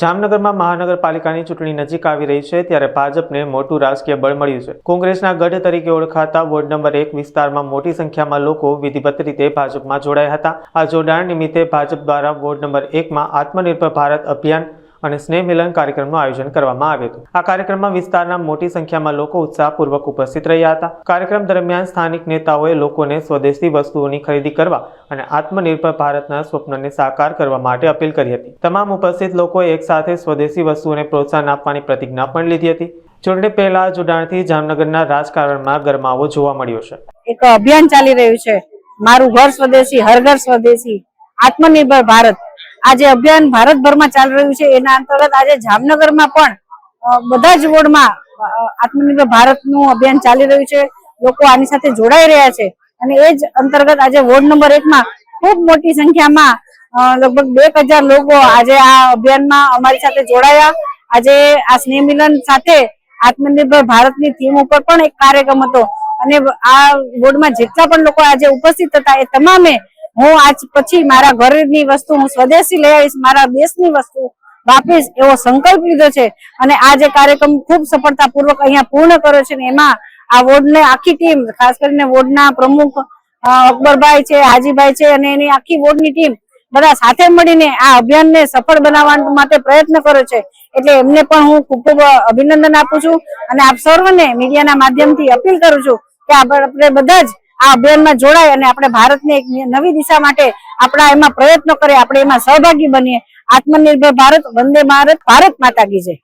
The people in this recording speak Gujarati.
જામનગરમાં મહાનગરપાલિકાની ચૂંટણી નજીક આવી રહી છે ત્યારે ભાજપને મોટું રાજકીય બળ મળ્યું છે. કોંગ્રેસના ગઢ તરીકે ઓળખાતા વોર્ડ નંબર એક વિસ્તારમાં મોટી સંખ્યામાં લોકો વિધિવત રીતે ભાજપમાં જોડાયા હતા. આ જોડાણ નિમિત્તે ભાજપ દ્વારા વોર્ડ નંબર એકમાં આત્મનિર્ભર ભારત અભિયાન અને સ્નેહ મિલન કાર્યક્રમનું આયોજન કરવામાં આવ્યું હતું. આ કાર્યક્રમમાં વિસ્તારના મોટી સંખ્યામાં લોકો ઉત્સાહપૂર્વક ઉપસ્થિત રહ્યા હતા. કાર્યક્રમ દરમિયાન સ્થાનિક નેતાઓએ લોકોને સ્વદેશી વસ્તુઓની ખરીદી કરવા અને આત્મનિર્ભર ભારતના સ્વપ્નને સાકાર કરવા માટે અપીલ કરી હતી. તમામ ઉપસ્થિત લોકોએ એકસાથે સ્વદેશી વસ્તુઓને પ્રોત્સાહન આપવાની પ્રતિજ્ઞા પણ લીધી હતી. ચૂંટણી પહેલા જોડાણથી જામનગરના રાજકારણમાં ગરમાવો જોવા મળ્યો છે. એક અભિયાન ચાલી રહ્યું છે. મારું ઘર સ્વદેશી, હર ઘર સ્વદેશી, આત્મનિર્ભર ભારત. આ જે અભિયાન ભારતભરમાં ચાલી રહ્યું છે. એના અંતર્ગત આજે જામનગરમાં પણ બધા જ વોર્ડમાં આત્મનિર્ભર ભારતનું અભિયાન ચાલી રહ્યું છે. લોકો આની સાથે જોડાઈ રહ્યા છે. અને એ જ અંતર્ગત આજે વોર્ડ નંબર એકમાં ખૂબ મોટી સંખ્યામાં લગભગ બે હજાર લોકો આજે આ અભિયાનમાં અમારી સાથે જોડાયા. આજે આ સ્નેહ મિલન સાથે આત્મનિર્ભર ભારતની થીમ ઉપર પણ એક કાર્યક્રમ હતો. અને આ બોર્ડમાં જેટલા પણ લોકો આજે ઉપસ્થિત હતા, એ તમામે હું આજ પછી મારા ઘરની વસ્તુ હું સ્વદેશી લઈ આવીશ, મારા દેશની વસ્તુ વાપરીશ એવો સંકલ્પ લીધો છે. અને આ જે કાર્યક્રમ ખૂબ સફળતાપૂર્વક અહીંયા પૂર્ણ કર્યો છે ને એમાં આ વોર્ડને આખી ટીમ, ખાસ કરીને વોર્ડના પ્રમુખ અકબરભાઈ છે, હાજીભાઈ છે અને એની આખી વોર્ડની ટીમ બધા સાથે મળીને આ અભિયાનને સફળ બનાવવા માટે પ્રયત્ન કર્યો છે. એટલે એમને પણ હું ખૂબ ખૂબ અભિનંદન આપું છું અને આપ સર્વને મીડિયાના માધ્યમથી અપીલ કરું છું કે આપણે બધા જ આ અભિયાનમાં જોડાય અને આપણે ભારતને એક નવી દિશા માટે આપણા એમાં પ્રયત્નો કરીએ, આપણે એમાં સહભાગી બનીએ. આત્મનિર્ભર ભારત, વંદે ભારત ભારત માતા કી જય.